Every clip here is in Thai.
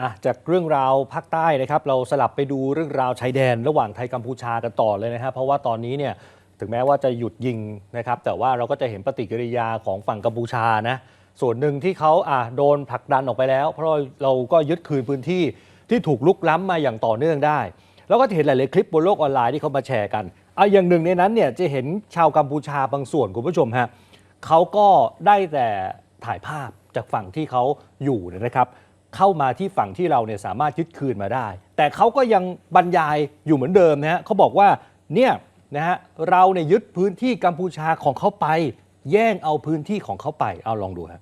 อะจากเรื่องราวภาคใต้นะครับ เราสลับไปดูเรื่องราวชายแดนระหว่างไทยกัมพูชากันต่อเลยนะครับเพราะว่าตอนนี้เนี่ยถึงแม้ว่าจะหยุดยิงนะครับ แต่ว่าเราก็จะเห็นปฏิกิริยาของฝั่งกัมพูชานะส่วนหนึ่งที่เขาอะโดนผลักดันออกไปแล้ว เพราะเราก็ยึดคืนพื้นที่ที่ถูกลุกล้ำมาอย่างต่อเนื่องได้ แล้วก็เห็นหลายๆคลิปบนโลกออนไลน์ที่เขามาแชร์กันเอาอย่างหนึ่งในนั้นเนี่ยจะเห็นชาวกัมพูชาบางส่วนคุณผู้ชมฮะเขาก็ได้แต่ถ่ายภาพจากฝั่งที่เขาอยู่นะครับ เข้ามาที่ฝั่งที่เราเนี่ยสามารถยึดคืนมาได้ แต่เขาก็ยังบรรยายอยู่เหมือนเดิมนะฮะเขาบอกว่าเนี่ยนะฮะเราเนี่ยยึดพื้นที่กัมพูชาของเขาไป แย่งเอาพื้นที่ของเขาไปเอาลองดูฮะ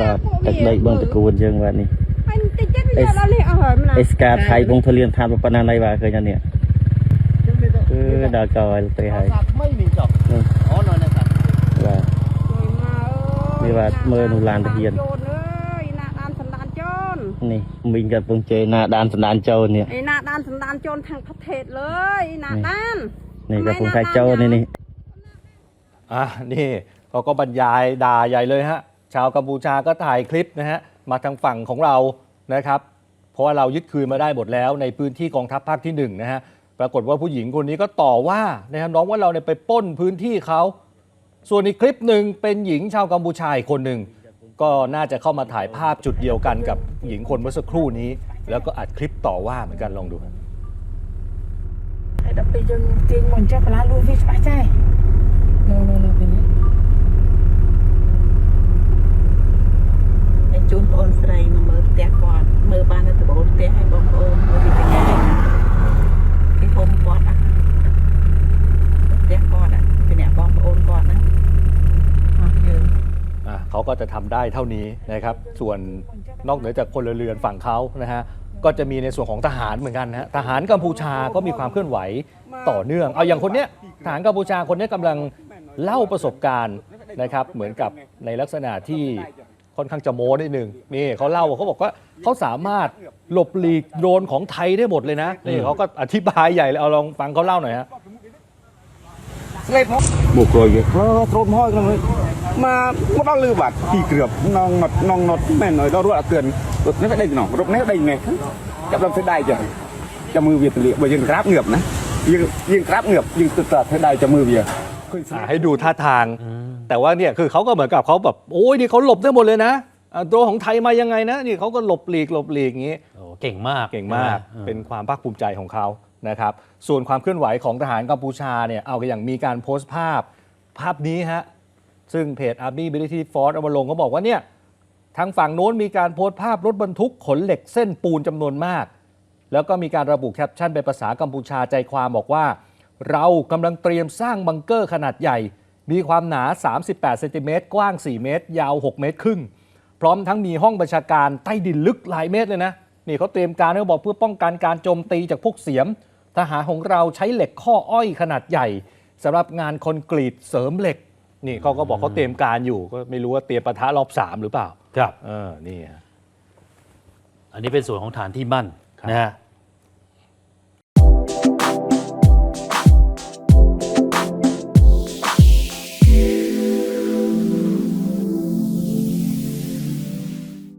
បាទទឹកដីបងតកួនយើងបាទនេះ ហើយតិចទៀតវាដល់នេះអស់ហើយម្ល៉េះ អេស្កាថៃវងធលៀនឋានប៉ុណ្ណាណៃបាទឃើញអត់នេះគឺដល់កោឲ្យទៅហើយ ไม่มีจบ នោះ อ๋อ นี่ว่าเมื่อหนูลานตะเคียนเดือนนี่นี่มิงกับปงเจหน้าดานสันดานโจนนี่ไอ้น้าดานสันดานโจนทางพระเทศเลยน้าดานนี่กับปงไทยโจรนี่นี่อะนี่เขาก็บรรยายด่าใหญ่เลยฮะชาวกัมพูชาก็ถ่ายคลิปนะฮะมาทางฝั่งของเรานะครับ เพราะว่าเรายึดคืนมาได้หมดแล้ว ในพื้นที่กองทัพภาคที่1นะฮะปรากฏว่าผู้หญิงคนนี้ก็ต่อว่านะครับน้องว่าเราเนี่ยไปป้นพื้นที่เขา ส่วนอีกคลิปหนึ่งเป็นหญิงชาวกัมพูชาอีกคนหนึ่งก็น่าจะเข้ามาถ่ายภาพจุดเดียวกันกับหญิงคนเมื่อสักครู่นี้ แล้วก็อัดคลิปต่อว่าเหมือนกันลองดูครับ ហើយដល់ពេលយើងទាញមកអញ្ចឹងបន្លាលួចវាច្បាស់ចាស់នោះនោះនោះពេលនេះ ហើយជូនបងអូនស្រីមកមើលផ្ទះគាត់មើលបានតែត្បូងផ្ទះឲ្យបងប្អូន ก็จะทำได้เท่านี้นะครับ ส่วนนอกเหนือจากพลเรือนฝั่งเขานะฮะก็จะมีในส่วนของทหารเหมือนกันนะฮะทหารกัมพูชาก็มีความเคลื่อนไหวต่อเนื่อง เอาอย่างคนเนี้ยทหารกัมพูชาคนนี้ยกำลังเล่าประสบการณ์นะครับเหมือนกับในลักษณะที่ค่อนข้างจะโม้นิดนึงนี่เขาเล่าเขาบอกว่าเขาสามารถหลบหลีกโดรนของไทยได้หมดเลยนะนี่เขาก็อธิบายใหญ่เลยเอาลองฟังเขาเล่าหน่อยฮะ បុគ្គលវាក្រត្រមហើយក្នុងនេះមកមកដល់លឺបាត់ពីគ្រឿបនងណត់នងណត់មែនឲ្យដល់រត់អត់ទឿនរត់នេះដេកណោះរត់នេះដេកនេះចាប់ដល់ធ្វើដៃចឹងចាំមើលវាទលាកបើយើងក្រាបងើបណាយើងយើងក្រាបងើបយើងទឹកតធ្វើដៃចាំមើលវាឃើញស្លា อ่าให้ดูท่าทาง แต่ว่าเนี่ยคือเขาก็เหมือนกับเขาแบบโอ้ยนี่เขาหลบได้หมดเลยนะอ่าตัวของไทยมายังไงนะนี่เขาก็หลบหลีกหลบหลีกอย่างนี้ โอ้เก่งมาก เก่งมาก ออ เป็นความภาคภูมิใจของเขา นะครับ ส่วนความเคลื่อนไหวของทหารกัมพูชาเนี่ยเอาอย่างมีการโพสต์ภาพภาพนี้ฮะซึ่งเพจ Army Military Force เอามาลงเขาบอกว่าเนี่ยทางฝั่งโน้นมีการโพสต์ภาพรถบรรทุกขนเหล็กเส้นปูนจำนวนมาก แล้วก็มีการระบุแคปชั่นเป็นภาษากัมพูชาใจความบอกว่า เรากำลังเตรียมสร้างบังเกอร์ขนาดใหญ่ มีความหนา 38เซนติเมตรกว้าง 4 เมตร ยาว 6 เมตรครึ่ง พร้อมทั้งมีห้องบัญชาการใต้ดินลึกหลายเมตรเลยนะนี่เขาเตรียมการเขาบอกเพื่อป้องกันการโจมตีจากพวกเสียม ทหารของเราใช้เหล็กข้ออ้อยขนาดใหญ่สำหรับงานคอนกรีตเสริมเหล็ก นี่เขาก็บอกเขาเตรียมการอยู่ ก็ไม่รู้ว่าเตรียมปะทะรอบสามหรือเปล่า ครับ เออ นี่ฮะ อันนี้เป็นส่วนของฐานที่มั่นครับ นะฮะ